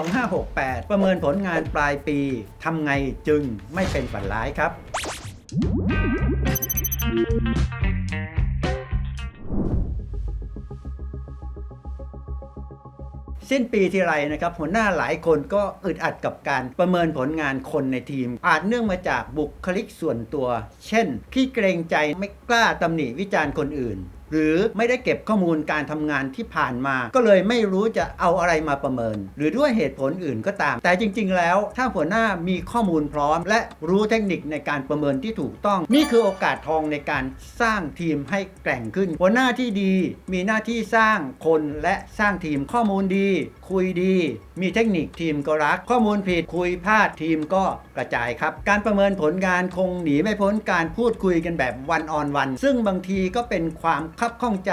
2568 ประเมินผลงานปลายปีทำไงจึงไม่เป็นฝันร้ายครับ สิ้นปีทีไรนะครับหัวหน้าหลายคนก็อึดอัดกับการประเมินผลงานคนในทีม อาจเนื่องมาจากบุคลิกส่วนตัว เช่นขี้เกรงใจไม่กล้าตำหนิวิจารณ์คนอื่น หรือไม่ได้เก็บข้อมูลการทำงานที่ผ่านมา ก็เลยไม่รู้จะเอาอะไรมาประเมิน หรือด้วยเหตุผลอื่นก็ตาม แต่จริง ๆ แล้ว ถ้าหัวหน้ามีข้อมูลพร้อม และรู้เทคนิคในการประเมินที่ถูกต้อง นี่คือโอกาสทองในการสร้างทีมให้แกร่งขึ้น หัวหน้าที่ดีมีหน้าที่สร้างคนและสร้างทีมข้อมูลดี คุยดี มีเทคนิคทีมก็รัก ข้อมูลผิดคุยพลาดทีมก็กระจายครับ การประเมินผลงานคงหนีไม่พ้นการพูดคุยกันแบบวันออนวันซึ่งบางทีก็เป็นความคับข้องใจ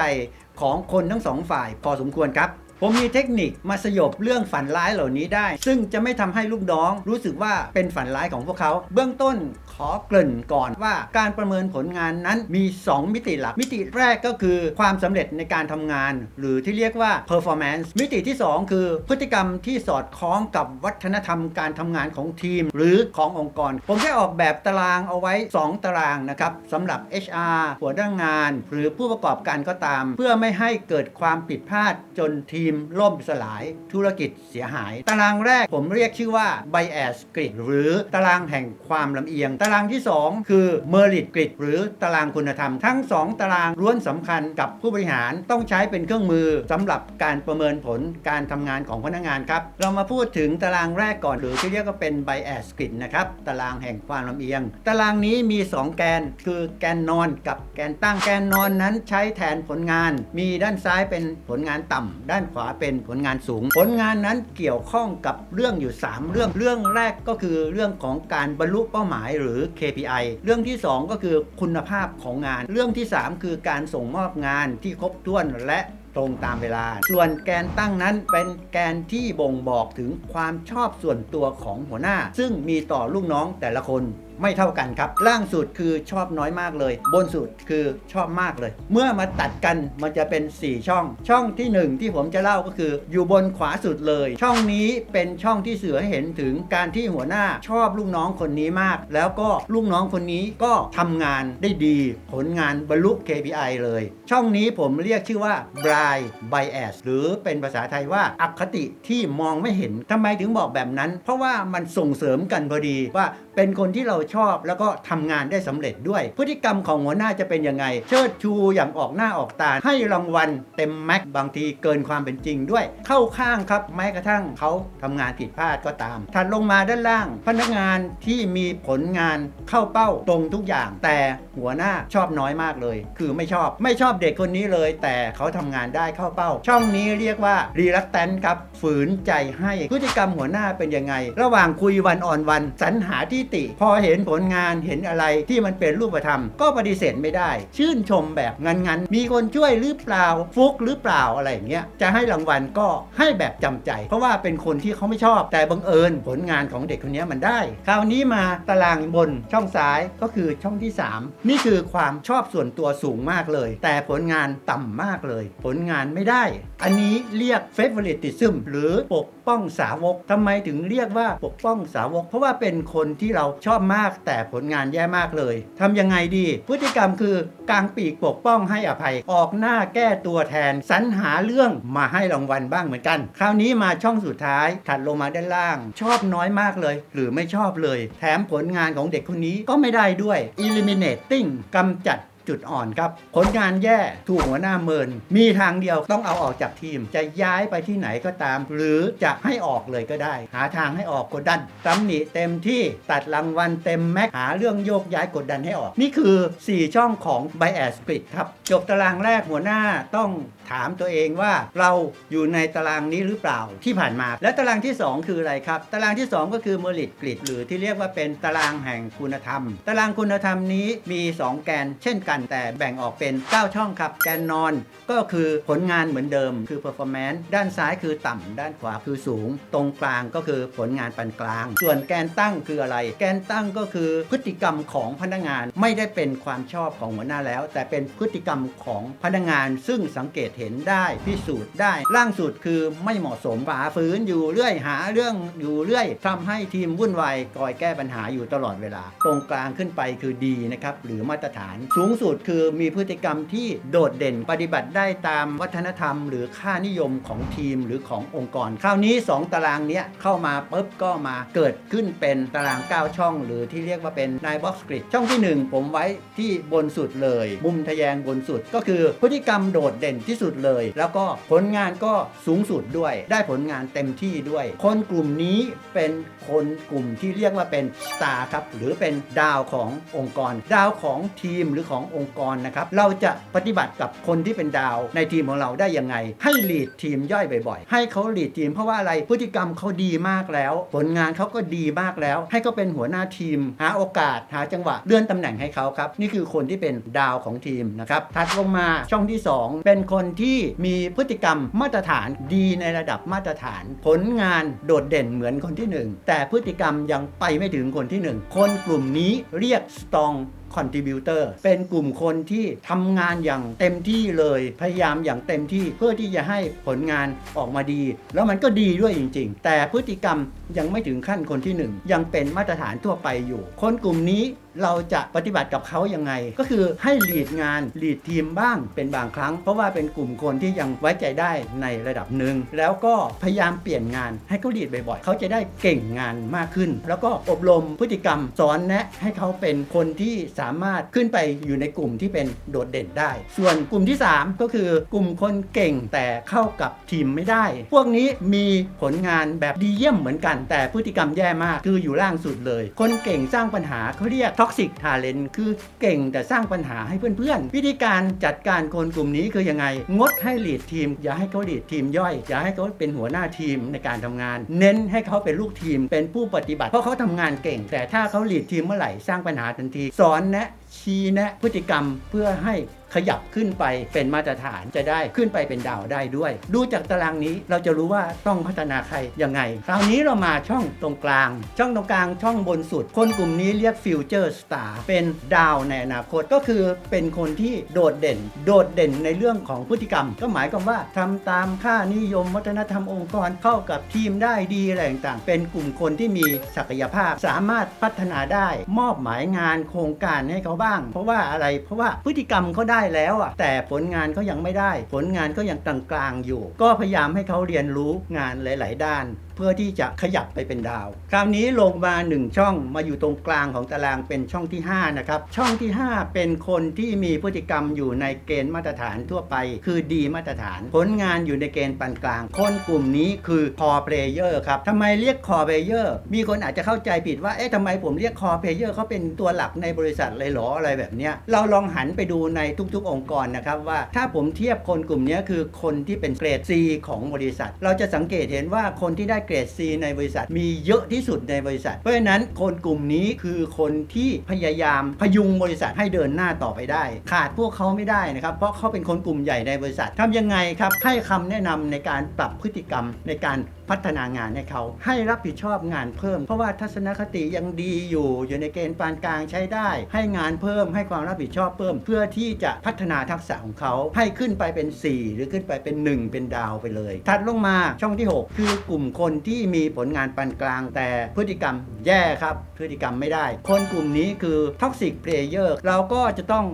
ของคนทั้งสองฝ่ายพอสมควรครับ ผมมีเทคนิคมาสยบเรื่องฝันร้ายเหล่านี้ได้ ซึ่งจะไม่ทำให้ลูกน้อง รู้สึกว่าเป็นฝันร้ายของพวกเขา เบื้องต้นขอเกริ่นก่อนว่าการประเมินผลงานนั้นมี 2 มิติหลัก มิติแรกก็คือความสำเร็จในการทำงาน หรือที่เรียกว่า performance มิติที่ 2 คือ พฤติกรรมที่สอดคล้องกับวัฒนธรรมการทำงานของทีม หรือขององค์กร ผมได้ออกแบบตารางเอาไว้ 2 ตารางนะครับสำหรับ HR หัวหน้างาน หรือผู้ประกอบการก็ตาม เพื่อไม่ให้เกิดความผิดพลาดจนทีมล่มสลายธุรกิจเสียหาย ตารางแรกผมเรียกชื่อว่า bias grid หรือตารางแห่งความลำเอียง ตารางที่ 2 คือ merit grid หรือตารางคุณธรรม ทั้ง 2 ตารางล้วนสำคัญกับผู้บริหารต้องใช้เป็นเครื่องมือสำหรับการประเมินผลการทำงานของพนักงานครับ เรามาพูดถึงตารางแรกก่อนหรือที่เรียกว่าเป็น bias grid นะครับตารางแห่งความลำเอียง ตารางนี้มี 2 แกน คือแกนนอนกับแกนตั้งแกนนอนนั้นใช้แทนผลงาน มีด้านซ้ายเป็นผลงานต่ำด้านขวาเป็นผลงานสูง ผลงานนั้นเกี่ยวข้องกับเรื่องอยู่ 3 เรื่องเรื่องแรกก็คือเรื่องของการบรรลุเป้าหมายหรือ KPI เรื่องที่ 2 ก็คือคุณภาพของงาน เรื่องที่ 3 คือการส่งมอบงานที่ครบถ้วนและตรงตามเวลา ส่วนแกนตั้งนั้นเป็นแกนที่บ่งบอกถึงความชอบส่วนตัวของหัวหน้า ซึ่งมีต่อลูกน้องแต่ละคน ไม่เท่ากันครับ ล่างสุดคือชอบน้อยมากเลย บนสุดคือชอบมากเลย เมื่อมาตัดกันมันจะเป็น 4 ช่อง ช่องที่ 1 ที่ผมจะเล่าก็คือ อยู่บนขวาสุดเลย ช่องนี้เป็นช่องที่เสือให้เห็นถึงการที่หัวหน้าชอบลูกน้องคนนี้มาก แล้วก็ลูกน้องคนนี้ก็ทำงานได้ดี ผลงานบรรลุ KPI เลย ช่องนี้ผมเรียกชื่อว่า blind bias หรือเป็นภาษาไทยว่าอคติที่มองไม่เห็นทำไมถึงบอกแบบนั้น เพราะว่ามันส่งเสริมกันพอดีว่าเป็นคนที่เราชอบ แล้วก็ทำงานได้สำเร็จด้วย พฤติกรรมของหัวหน้าจะเป็นยังไง เชิดชูอย่างออกหน้าออกตา ให้รางวัลเต็มแม็กบางทีเกินความเป็นจริงด้วย เข้าข้างครับแม้กระทั่งเขาทำงานผิดพลาดก็ตาม ถัดลงมาด้านล่าง พนักงานที่มีผลงานเข้าเป้าตรงทุกอย่าง แต่หัวหน้าชอบน้อยมากเลย คือไม่ชอบไม่ชอบเด็กคนนี้เลย แต่เขาทำงานได้เข้าเป้า ช่องนี้เรียกว่ารีลักแตนครับฝืนใจให้พฤติกรรมหัวหน้าเป็นยังไง ระหว่างคุยวันอ่อนวันสรรหาที่ติ พอเห็นนผลงานเห็นอะไรที่มันเป็นรูปธรรม ก็ปฏิเสธไม่ได้ ชื่นชมแบบงันๆ มีคนช่วยหรือเปล่าฟุกหรือเปล่าอะไรอย่างเงี้ยจะให้รางวัลก็ให้แบบจำใจ เพราะว่าเป็นคนที่เขาไม่ชอบ แต่บังเอิญผลงานของเด็กคนนี้มันได้ คราวนี้มาตารางบนช่องซ้ายก็คือช่องที่ 3 นี่คือความชอบส่วนตัวสูงมากเลย แต่ผลงานต่ำมากเลย ผลงานไม่ได้ อันนี้เรียก favoritism หรือปกป้องสาวกทำไมถึงเรียกว่าปกป้องสาวก เพราะว่าเป็นคนที่เราชอบมากแต่ผลงานแย่มากเลย ทำยังไงดี พฤติกรรมคือกางปีกปกป้องให้อภัย ออกหน้าแก้ตัวแทน สรรหาเรื่องมาให้รางวัลบ้างเหมือนกัน คราวนี้มาช่องสุดท้าย ถัดลงมาด้านล่าง ชอบน้อยมากเลย หรือไม่ชอบเลย แถมผลงานของเด็กคนนี้ก็ไม่ได้ด้วย eliminating กำจัด จุดอ่อนครับ ผลงานแย่ถูกหัวหน้าเมิน มีทางเดียวต้องเอาออกจากทีม จะย้ายไปที่ไหนก็ตาม หรือจะให้ออกเลยก็ได้ หาทางให้ออกกดดันตำหนิเต็มที่ตัดรางวัลเต็มแม็กหาเรื่องโยกย้ายกดดันให้ออก นี่คือ 4 ช่องของ Bias Split ครับจบตารางแรกหัวหน้าต้อง ถามตัวเองว่าเราอยู่ในตารางนี้หรือเปล่าที่ผ่านมา และตารางที่ 2 คืออะไรครับ ตารางที่ 2 ก็คือ Merit Grid หรือที่เรียกว่าเป็นตารางแห่งคุณธรรม ตารางคุณธรรมนี้มี 2 แกน เช่นกัน แต่แบ่งออกเป็น 9 ช่องครับ แกนนอนก็คือผลงานเหมือนเดิมคือ performance ด้านซ้ายคือต่ำด้านขวาคือสูง ตรงกลางก็คือผลงานปานกลาง ส่วนแกนตั้งคืออะไร แกนตั้งก็คือพฤติกรรมของพนักงานไม่ได้เป็นความชอบของหัวหน้าแล้ว แต่เป็นพฤติกรรมของพนักงาน ซึ่งสังเกตเห็นได้พิสูจน์ได้ ล่างสุดคือไม่เหมาะสมฝ่าฝืนอยู่เรื่อยหาเรื่องอยู่เรื่อยทำให้ทีมวุ่นวายคอยแก้ปัญหาอยู่ตลอดเวลา ตรงกลางขึ้นไปคือดีนะครับหรือมาตรฐาน สูงสุดคือมีพฤติกรรมที่โดดเด่นปฏิบัติได้ตามวัฒนธรรม หรือค่านิยมของทีมหรือขององค์กร คราวนี้ 2 ตารางเนี้ยเข้ามาปุ๊บก็มาเกิดขึ้นเป็นตาราง 9 ช่อง หรือที่เรียกว่าเป็นนายบ็อกซ์กริดช่องที่ 1 ผมไว้ที่บนสุดเลย มุมทะแยงบนสุดก็คือพฤติกรรมโดดเด่นที่สุดเลย แล้วก็ผลงานก็สูงสุดด้วย ได้ผลงานเต็มที่ด้วย คนกลุ่มนี้เป็นคนกลุ่มที่เรียกว่าเป็นสตาร์ครับ หรือเป็นดาวขององค์กร ดาวของทีมหรือขององค์กรนะครับ เราจะปฏิบัติกับคนที่เป็นดาวในทีมของเราได้ยังไง ให้ลีดทีมย่อยบ่อยๆ ให้เขาลีดทีมเพราะว่าอะไร พฤติกรรมเขาดีมากแล้ว ผลงานเขาก็ดีมากแล้ว ให้เขาเป็นหัวหน้าทีม หาโอกาส หาจังหวะเลื่อนตำแหน่งให้เขาครับ นี่คือคนที่เป็นดาวของทีมนะครับ ถัดลงมาช่องที่ 2 เป็นคนที่มีพฤติกรรมมาตรฐานดีในระดับมาตรฐาน ผลงานโดดเด่นเหมือนคนที่หนึ่งแต่พฤติกรรมยังไปไม่ถึงคนที่หนึ่งคนกลุ่มนี้เรียก strong contributor เป็นกลุ่มคนที่ทำงานอย่างเต็มที่เลยพยายามอย่างเต็มที่เพื่อที่จะให้ผลงานออกมาดี แล้วมันก็ดีด้วยจริง ๆ แต่พฤติกรรมยังไม่ถึงขั้นคนที่หนึ่งยังเป็นมาตรฐานทั่วไปอยู่ คนกลุ่มนี้เราจะปฏิบัติกับเขายังไง ก็คือให้ลีดงานลีดทีมบ้างเป็นบางครั้ง เพราะว่าเป็นกลุ่มคนที่ยังไว้ใจได้ในระดับหนึ่งแล้วก็พยายามเปลี่ยนงานให้เขาลีดบ่อยๆเขาจะได้เก่งงานมากขึ้น แล้วก็อบรมพฤติกรรมสอนแนะให้เขาเป็นคนที่สามารถขึ้นไปอยู่ในกลุ่มที่เป็นโดดเด่นได้ ส่วนกลุ่มที่ 3 ก็คือกลุ่มคนเก่งแต่เข้ากับทีมไม่ได้ พวกนี้มีผลงานแบบดีเยี่ยมเหมือนกัน แต่พฤติกรรมแย่มากคืออยู่ล่างสุดเลย คนเก่งสร้างปัญหาเขาเรียกท็อกซิกทาเลนคือเก่งแต่สร้างปัญหาให้เพื่อนๆ วิธีการจัดการคนกลุ่มนี้คือยังไง งดให้ลีดทีม อย่าให้เขาลีดทีมย่อย อย่าให้เขาเป็นหัวหน้าทีมในการทำงาน เน้นให้เขาเป็นลูกทีมเป็นผู้ปฏิบัติ เพราะเขาทำงานเก่ง แต่ถ้าเขาลีดทีมเมื่อไหร่สร้างปัญหาทันที สอนแนะชี้แนะพฤติกรรมเพื่อให้ขยับขึ้นไปเป็นมาตรฐานจะได้ขึ้นไปเป็นดาวได้ด้วย ดูจากตารางนี้เราจะรู้ว่าต้องพัฒนาใครยังไง คราวนี้เรามาช่องตรงกลาง ช่องตรงกลางช่องบนสุด คนกลุ่มนี้เรียกฟิวเจอร์สตาร์เป็นดาวในอนาคตก็คือเป็นคนที่โดดเด่น โดดเด่นในเรื่องของพฤติกรรม ก็หมายความว่าทำตามค่านิยมวัฒนธรรมองค์กรเข้ากับทีมได้ดีอะไรต่างๆ เป็นกลุ่มคนที่มีศักยภาพสามารถพัฒนาได้ มอบหมายงานโครงการให้เขาบ้าง เพราะว่าอะไรเพราะว่าพฤติกรรมเขาได้แล้วอะแต่ผลงานเขายังไม่ได้ ผลงานก็ยังกลางๆอยู่ ก็พยายามให้เขาเรียนรู้งานหลาย ๆ ด้าน พื่อที่จะขยับไปเป็นดาว คราวนี้ลงมา 1 ช่องมาอยู่ตรงกลางของตารางเป็นช่องที่5นะครับช่องที่ 5 เป็นคนที่มีพฤติกรรมอยู่ในเกณฑ์มาตรฐานทั่วไป คือดีมาตรฐาน ผลงานอยู่ในเกณฑ์ปานกลาง คนกลุ่มนี้คือ core player ครับทำไมเรียก core player มีคนอาจจะเข้าใจผิดว่าเอ๊ะทำไมผมเรียก core player เขาเป็นตัวหลักในบริษัทเลยหรออะไรแบบเนี้ยเราลองหันไปดูในทุกๆ องค์กรนะครับว่าถ้าผมเทียบคนกลุ่มนี้คือคนที่เป็นเกรด C ของบริษัท เราจะสังเกตเห็นว่าคนที่ได้เกรด C ในบริษัทมีเยอะที่สุดในบริษัท เพราะฉะนั้นคนกลุ่มนี้คือคนที่พยายามพยุงบริษัทให้เดินหน้าต่อไปได้ ขาดพวกเขาไม่ได้นะครับ เพราะเขาเป็นคนกลุ่มใหญ่ในบริษัททำยังไงครับให้คำแนะนำในการปรับพฤติกรรมในการ พัฒนางานให้เขาให้รับผิดชอบงานเพิ่ม เพราะว่าทัศนคติยังดีอยู่ อยู่ในเกณฑ์ปานกลางใช้ได้ ให้งานเพิ่มให้ความรับผิดชอบเพิ่ม เพื่อที่จะพัฒนาทักษะของเขาให้ขึ้นไปเป็น 4 หรือขึ้นไปเป็น 1 เป็นดาวไปเลย ถัดลงมาช่องที่ 6 คือกลุ่มคนที่มีผลงานปานกลาง แต่พฤติกรรมแย่ครับ พฤติกรรมไม่ได้ คนกลุ่มนี้คือท็อกซิกเพลเยอร์เราก็จะต้อง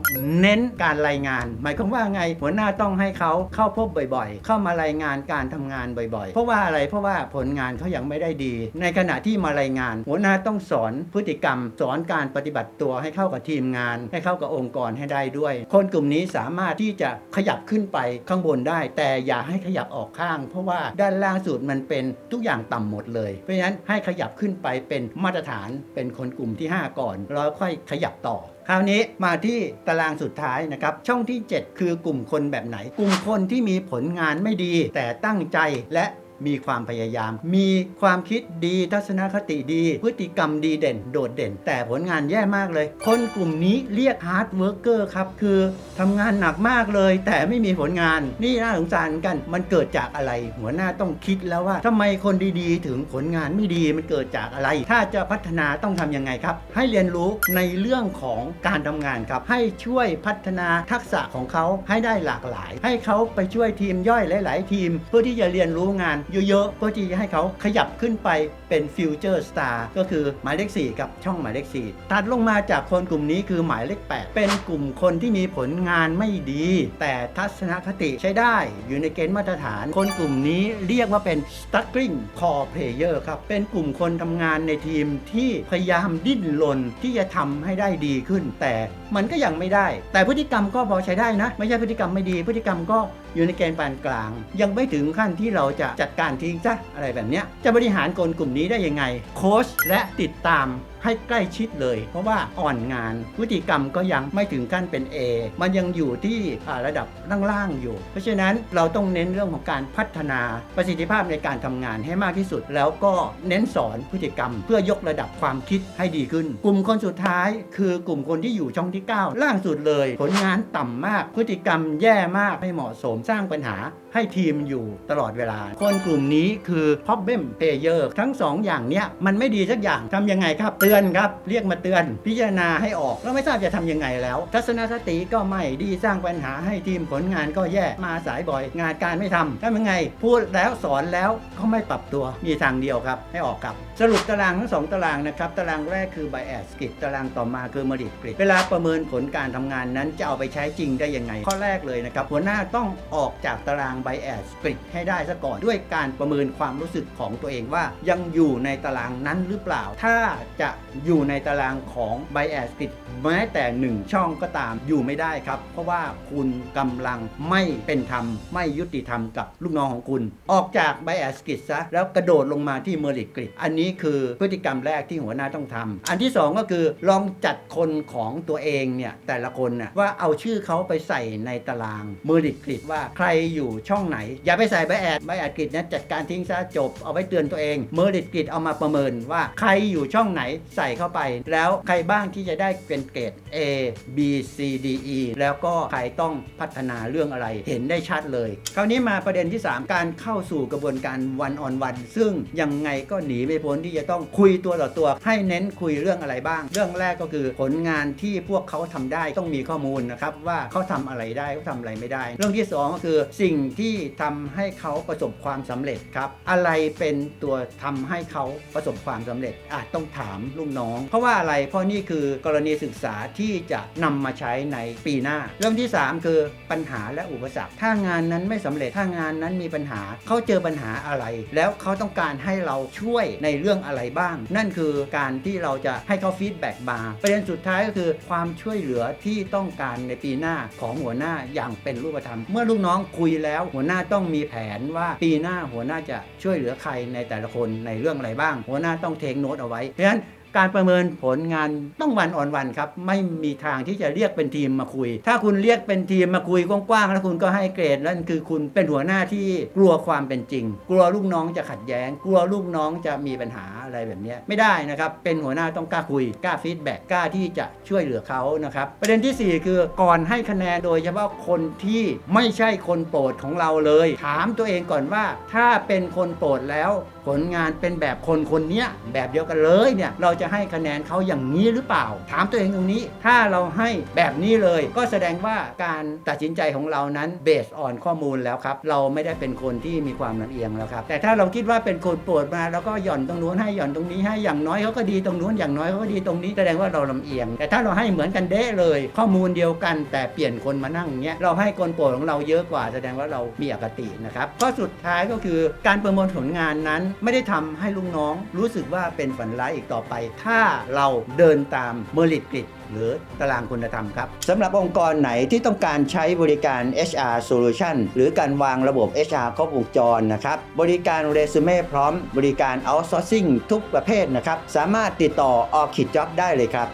เน้นการรายงาน หมายความว่าไงหัวหน้าต้องให้เขาเข้าพบบ่อยๆ เข้ามารายงานการทำงานบ่อยๆ เพราะว่าอะไรเพราะว่าผลงานเขายังไม่ได้ดี ในขณะที่มารายงาน หัวหน้าต้องสอนพฤติกรรม สอนการปฏิบัติตัวให้เข้ากับทีมงาน ให้เข้ากับองค์กรให้ได้ด้วย คนกลุ่มนี้สามารถที่จะขยับขึ้นไปข้างบนได้ แต่อย่าให้ขยับออกข้าง เพราะว่าด้านล่างสุดมันเป็นทุกอย่างต่ำหมดเลย เพราะฉะนั้นให้ขยับขึ้นไปเป็นมาตรฐานเป็นคนกลุ่มที่ 5 ก่อนแล้วค่อยขยับต่อคราวนี้มาที่ตารางสุดท้ายนะครับ ช่องที่ 7 คือกลุ่มคนแบบไหน กลุ่มคนที่มีผลงานไม่ดี แต่ตั้งใจและ มีความพยายาม มีความคิดดีทัศนคติดี พฤติกรรมดีเด่น โดดเด่น แต่ผลงานแย่มากเลย คนกลุ่มนี้เรียกฮาร์ดเวิร์กเกอร์ครับคือทำงานหนักมากเลย แต่ไม่มีผลงานนี่น่าสงสารกันมันเกิดจากอะไร หัวหน้าต้องคิดแล้วว่าทำไมคนดีๆ ถึงผลงานไม่ดีมันเกิดจากอะไร ถ้าจะพัฒนาต้องทำยังไงครับ ให้เรียนรู้ในเรื่องของการทำงานครับ ให้ช่วยพัฒนาทักษะของเขาให้ได้หลากหลาย ให้เขาไปช่วยทีมย่อยหลาย ๆ ทีม เพื่อที่จะเรียนรู้งานเยอะๆเพื่อที่จะให้เขาขยับขึ้นไปเป็นฟิวเจอร์สตาร์ก็คือหมายเลข 4 กับช่องหมายเลข 4 ตัดลงมาจากคนกลุ่มนี้คือหมายเลข 8 เป็นกลุ่มคนที่มีผลงานไม่ดี แต่ทัศนคติใช้ได้อยู่ในเกณฑ์มาตรฐาน คนกลุ่มนี้เรียกว่าเป็น struggling core player ครับ เป็นกลุ่มคนทำงานในทีมที่พยายามดิ้นรนที่จะทำให้ได้ดีขึ้น แต่มันก็ยังไม่ได้ แต่พฤติกรรมก็พอใช้ได้นะ ไม่ใช่พฤติกรรมไม่ดี พฤติกรรมก็อยู่ในเกณฑ์ปานกลาง ยังไม่ถึงขั้นที่เราจะจัดการทิ้งซะอะไรแบบนี้จะบริหารคนกลุ่มนี้ได้ยังไง โค้ชและติดตาม ให้ใกล้ชิดเลย เพราะว่าอ่อนงานพฤติกรรมก็ยังไม่ถึงขั้นเป็น A มันยังอยู่ที่ระดับล่างๆอยู่ เพราะฉะนั้นเราต้องเน้นเรื่องของการพัฒนาประสิทธิภาพในการทำงานให้มากที่สุด แล้วก็เน้นสอนพฤติกรรม เพื่อยกระดับความคิดให้ดีขึ้น กลุ่มคนสุดท้าย คือกลุ่มคนที่อยู่ช่องที่ 9 ล่างสุดเลย ผลงานต่ำมาก พฤติกรรมแย่มากไม่เหมาะสมสร้างปัญหาให้ทีมอยู่ตลอดเวลา คนกลุ่มนี้คือ problem player ทั้ง 2อย่างเนี้ยมันไม่ดีสักอย่างทำยังไงครับเตือนครับ เรียกมาเตือน พิจารณาให้ออกแล้วไม่ทราบจะทำยังไงแล้ว ทัศนคติก็ไม่ดีสร้างปัญหาให้ทีมผลงานก็แย่มาสายบ่อย งานการไม่ทำทำยังไง พูดแล้วสอนแล้วก็ไม่ปรับตัวมีทางเดียวครับ ให้ออกครับสรุปตารางทั้งสองตารางนะครับตารางแรกคือ bias grid ตารางต่อมาคือ merit grid เวลาประเมินผลการทำงานนั้นจะเอาไปใช้จริงได้ยังไง ข้อแรกเลยนะครับหัวหน้าต้องออกจากตาราง bias grid ให้ได้ซะก่อนด้วยการประเมินความรู้สึกของตัวเองว่ายังอยู่ในตารางนั้นหรือเปล่า ถ้าจะอยู่ในตารางของ bias grid แม้แต่หนึ่งช่องก็ตามอยู่ไม่ได้ครับ เพราะว่าคุณกำลังไม่เป็นธรรม ไม่ยุติธรรมกับลูกน้องของคุณ ออกจาก bias grid ซะแล้วกระโดดลงมาที่ merit grid อันนี้คือพฤติกรรมแรกที่หัวหน้าต้องทำอันที่สองก็คือลองจัดคนของตัวเองเนี่ยแต่ละคนน่ะว่าเอาชื่อเขาไปใส่ในตาราง merit grid ว่าใครอยู่ช่องไหน อย่าไปใส่ bias bias grid นะจัดการทิ้งซะจบเอาไว้เตือนตัวเอง merit grid เอามาประเมินว่าใครอยู่ช่องไหนใส่เข้าไป แล้วใครบ้างที่จะได้เป็นเกรด A B C D E แล้วก็ใครต้องพัฒนาเรื่องอะไรเห็นได้ชัดเลย คราวนี้มาประเด็นที่ 3 การเข้าสู่กระบวนการวันออนวันซึ่งยังไงก็หนีไม่พ้นที่จะต้องคุยตัวต่อตัว ให้เน้นคุยเรื่องอะไรบ้าง เรื่องแรกก็คือผลงานที่พวกเขาทำได้ต้องมีข้อมูลนะครับว่าเขาทำอะไรได้เขาทำอะไรไม่ได้ เรื่องที่ 2 ก็คือสิ่งที่ทำให้เขาประสบความสำเร็จครับอะไรเป็นตัวทำให้เขาประสบความสำเร็จอาจต้องถามลูกน้อง เพราะว่าอะไรเพราะนี่คือกรณีศึกษาที่จะนำมาใช้ในปีหน้า เรื่องที่ 3 คือปัญหาและอุปสรรคถ้างานนั้นไม่สำเร็จถ้างานนั้นมีปัญหาเขาเจอปัญหาอะไร แล้วเขาต้องการให้เราช่วยในเรื่องอะไรบ้าง นั่นคือการที่เราจะให้เขาฟีดแบ็กมาประเด็นสุดท้ายก็คือความช่วยเหลือที่ต้องการในปีหน้าของหัวหน้าอย่างเป็นรูปธรรม เมื่อลูกน้องคุยแล้วหัวหน้าต้องมีแผนว่าปีหน้าหัวหน้าจะช่วยเหลือใครในแต่ละคนในเรื่องอะไรบ้าง หัวหน้าต้องเทคโน้ตเอาไว้เพราะฉะนั้น การประเมินผลงานต้องวันออนวันครับ ไม่มีทางที่จะเรียกเป็นทีมมาคุย ถ้าคุณเรียกเป็นทีมมาคุยกว้างๆแล้วคุณก็ให้เกรดนั่นคือคุณเป็นหัวหน้าที่กลัวความเป็นจริง กลัวลูกน้องจะขัดแย้ง กลัวลูกน้องจะมีปัญหาอะไรแบบนี้ไม่ได้นะครับ เป็นหัวหน้าต้องกล้าคุยกล้าฟีดแบ็กกล้าที่จะช่วยเหลือเขานะครับ ประเด็นทีสี่ 4 คือก่อนให้คะแนนโดยเฉพาะคนที่ไม่ใช่คนโปรดของเราเลย ถามตัวเองก่อนว่า ถ้าเป็นคนโปรดแล้ว ผลงานเป็นแบบคนคนนี้แบบเดียวกันเลยเนี่ยเราจะให้คะแนนเขาอย่างนี้หรือเปล่า ถามตัวเองตรงนี้ ถ้าเราให้แบบนี้เลย ก็แสดงว่าการตัดสินใจของเรานั้นเบสออนข้อมูลแล้วครับเราไม่ได้เป็นคนที่มีความลำเอียงแล้วครับแต่ถ้าเราคิดว่าเป็นคนโปรดมาแล้วก็หย่อนตรงนู้นให้หย่อนตรงนี้ให้อย่างน้อยเขาก็ดีตรงนู้นอย่างน้อยเขาก็ดีตรงนี้แสดงว่าเราลำเอียง แต่ถ้าเราให้เหมือนกันเด้เลย ข้อมูลเดียวกันแต่เปลี่ยนคนมานั่งเงี้ยเราให้คนโปรดของเราเยอะกว่า แสดงว่าเรามีอคตินะครับข้อสุดท้ายก็คือการประเมินผลงานนั้นไม่ได้ทำให้ลูกน้อง รู้สึกว่าเป็นฝันร้ายอีกต่อไป ถ้าเราเดินตามเมลิตกริดหรือตารางคุณธรรมครับสำหรับองค์กรไหนที่ต้องการใช้บริการ HR Solution หรือการวางระบบ HR ครบวงจรนะครับบริการเรซูเม่พร้อมบริการ outsourcing ทุกประเภทนะครับสามารถติดต่อ Orchid Job ได้เลยครับ